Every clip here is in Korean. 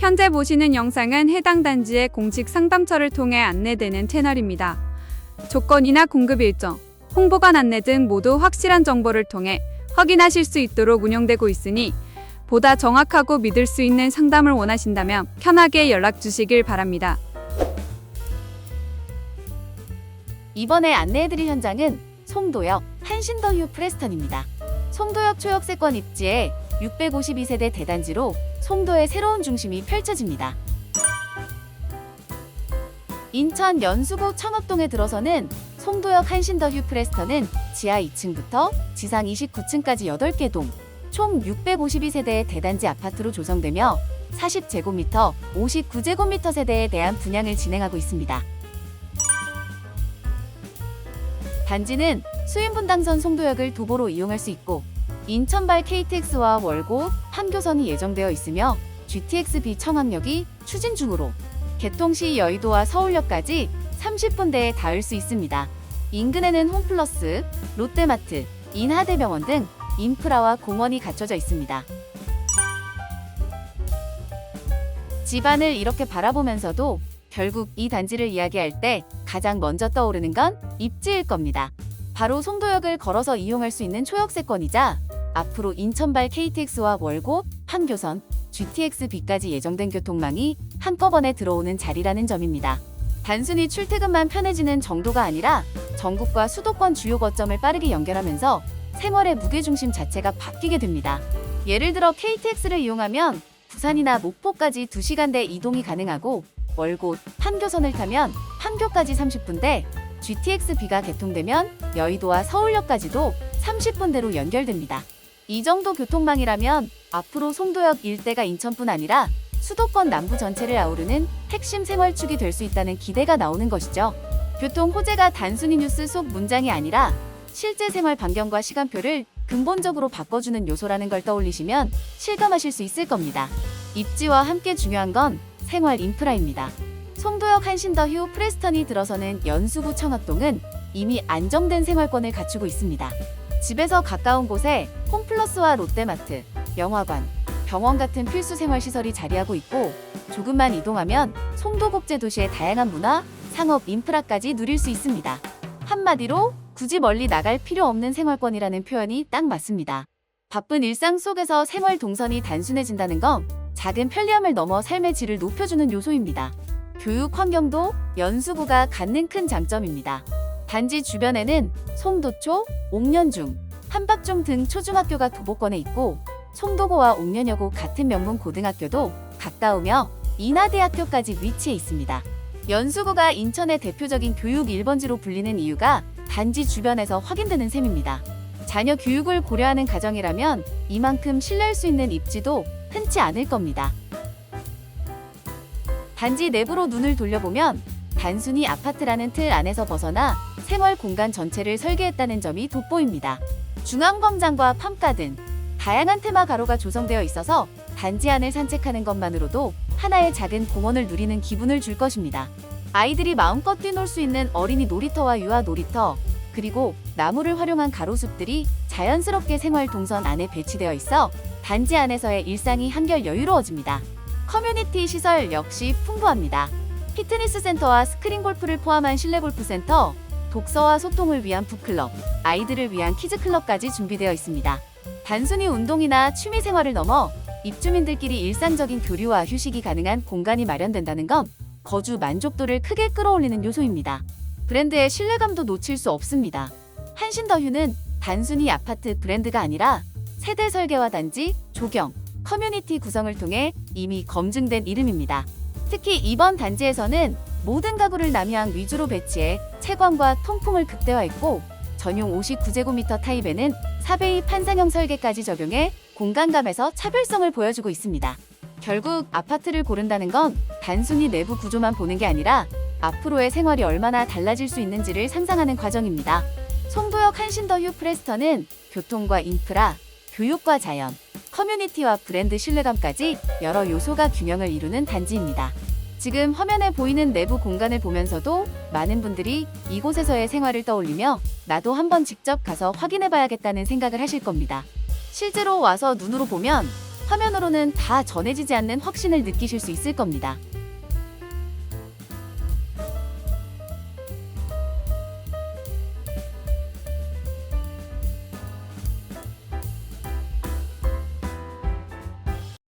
현재 보시는 영상은 해당 단지의 공식 상담처를 통해 안내되는 채널입니다. 조건이나 공급 일정, 홍보관 안내 등 모두 확실한 정보를 통해 확인하실 수 있도록 운영되고 있으니 보다 정확하고 믿을 수 있는 상담을 원하신다면 편하게 연락 주시길 바랍니다. 이번에 안내해드릴 현장은 송도역 한신더휴 프레스턴입니다. 송도역 초역세권 입지에 652세대 대단지로 송도의 새로운 중심이 펼쳐집니다. 인천 연수구 청업동에 들어서는 송도역 한신더 휴 프레스턴은 지하 2층부터 지상 29층까지 8개 동, 총 652세대의 대단지 아파트로 조성되며 40제곱미터, 59제곱미터 세대에 대한 분양을 진행하고 있습니다. 단지는 수인분당선 송도역을 도보로 이용할 수 있고 인천발 KTX와 월고 판교선이 예정되어 있으며 GTX-B 청학역이 추진 중으로 개통 시 여의도와 서울역까지 30분대에 닿을 수 있습니다. 인근에는 홈플러스, 롯데마트, 인하대병원 등 인프라와 공원이 갖춰져 있습니다. 집안을 이렇게 바라보면서도 결국 이 단지를 이야기할 때 가장 먼저 떠오르는 건 입지일 겁니다. 바로 송도역을 걸어서 이용할 수 있는 초역세권이자 앞으로 인천발 KTX와 월고, 판교선, GTX-B까지 예정된 교통망이 한꺼번에 들어오는 자리라는 점입니다. 단순히 출퇴근만 편해지는 정도가 아니라 전국과 수도권 주요 거점을 빠르게 연결하면서 생활의 무게중심 자체가 바뀌게 됩니다. 예를 들어 KTX를 이용하면 부산이나 목포까지 2시간대 이동이 가능하고 월곶, 판교선을 타면 판교까지 30분대, GTX-B가 개통되면 여의도와 서울역까지도 30분대로 연결됩니다. 이 정도 교통망이라면 앞으로 송도역 일대가 인천뿐 아니라 수도권 남부 전체를 아우르는 핵심 생활축이 될 수 있다는 기대가 나오는 것이죠. 교통 호재가 단순히 뉴스 속 문장이 아니라 실제 생활 반경과 시간표를 근본적으로 바꿔주는 요소라는 걸 떠올리시면 실감하실 수 있을 겁니다. 입지와 함께 중요한 건 생활 인프라입니다. 송도역 한신더 휴 프레스턴이 들어서는 연수구 청학동은 이미 안정된 생활권을 갖추고 있습니다. 집에서 가까운 곳에 홈플러스와 롯데마트, 영화관, 병원 같은 필수 생활 시설이 자리하고 있고 조금만 이동하면 송도국제 도시의 다양한 문화, 상업 인프라까지 누릴 수 있습니다. 한마디로 굳이 멀리 나갈 필요 없는 생활권이라는 표현이 딱 맞습니다. 바쁜 일상 속에서 생활 동선이 단순해진다는 건 작은 편리함을 넘어 삶의 질을 높여주는 요소입니다. 교육 환경도 연수구가 갖는 큰 장점입니다. 단지 주변에는 송도초, 옥년중, 한박중 등 초중학교가 도보권에 있고 송도고와 옥년여고 같은 명문 고등학교도 가까우며 인하대학교까지 위치해 있습니다. 연수구가 인천의 대표적인 교육 1번지로 불리는 이유가 단지 주변에서 확인되는 셈입니다. 자녀 교육을 고려하는 가정이라면 이만큼 신뢰할 수 있는 입지도 흔치 않을 겁니다. 단지 내부로 눈을 돌려보면 단순히 아파트라는 틀 안에서 벗어나 생활 공간 전체를 설계했다는 점이 돋보입니다. 중앙광장과 팜가든, 다양한 테마 가로가 조성되어 있어서 단지 안을 산책하는 것만으로도 하나의 작은 공원을 누리는 기분을 줄 것입니다. 아이들이 마음껏 뛰놀 수 있는 어린이 놀이터와 유아 놀이터, 그리고 나무를 활용한 가로숲들이 자연스럽게 생활 동선 안에 배치되어 있어 단지 안에서의 일상이 한결 여유로워집니다. 커뮤니티 시설 역시 풍부합니다. 피트니스 센터와 스크린 골프를 포함한 실내 골프 센터, 독서와 소통을 위한 북클럽, 아이들을 위한 키즈 클럽까지 준비되어 있습니다. 단순히 운동이나 취미 생활을 넘어 입주민들끼리 일상적인 교류와 휴식이 가능한 공간이 마련된다는 건 거주 만족도를 크게 끌어올리는 요소입니다. 브랜드의 신뢰감도 놓칠 수 없습니다. 한신더휴는 단순히 아파트 브랜드가 아니라 세대 설계와 단지, 조경, 커뮤니티 구성을 통해 이미 검증된 이름입니다. 특히 이번 단지에서는 모든 가구를 남향 위주로 배치해 채광과 통풍을 극대화했고 전용 59제곱미터 타입에는 4베이 판상형 설계까지 적용해 공간감에서 차별성을 보여주고 있습니다. 결국 아파트를 고른다는 건 단순히 내부 구조만 보는 게 아니라 앞으로의 생활이 얼마나 달라질 수 있는지를 상상하는 과정입니다. 송도역 한신더 휴 프레스턴은 교통과 인프라, 교육과 자연, 커뮤니티와 브랜드 신뢰감까지 여러 요소가 균형을 이루는 단지입니다. 지금 화면에 보이는 내부 공간을 보면서도 많은 분들이 이곳에서의 생활을 떠올리며 나도 한번 직접 가서 확인해 봐야겠다는 생각을 하실 겁니다. 실제로 와서 눈으로 보면 화면으로는 다 전해지지 않는 확신을 느끼실 수 있을 겁니다.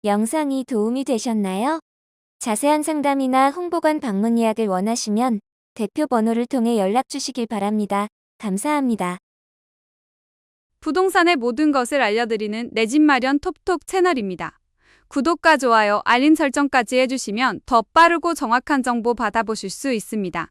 영상이 도움이 되셨나요? 자세한 상담이나 홍보관 방문 예약을 원하시면 대표 번호를 통해 연락 주시길 바랍니다. 감사합니다. 부동산의 모든 것을 알려드리는 내 집 마련 톡톡 채널입니다. 구독과 좋아요, 알림 설정까지 해주시면 더 빠르고 정확한 정보 받아보실 수 있습니다.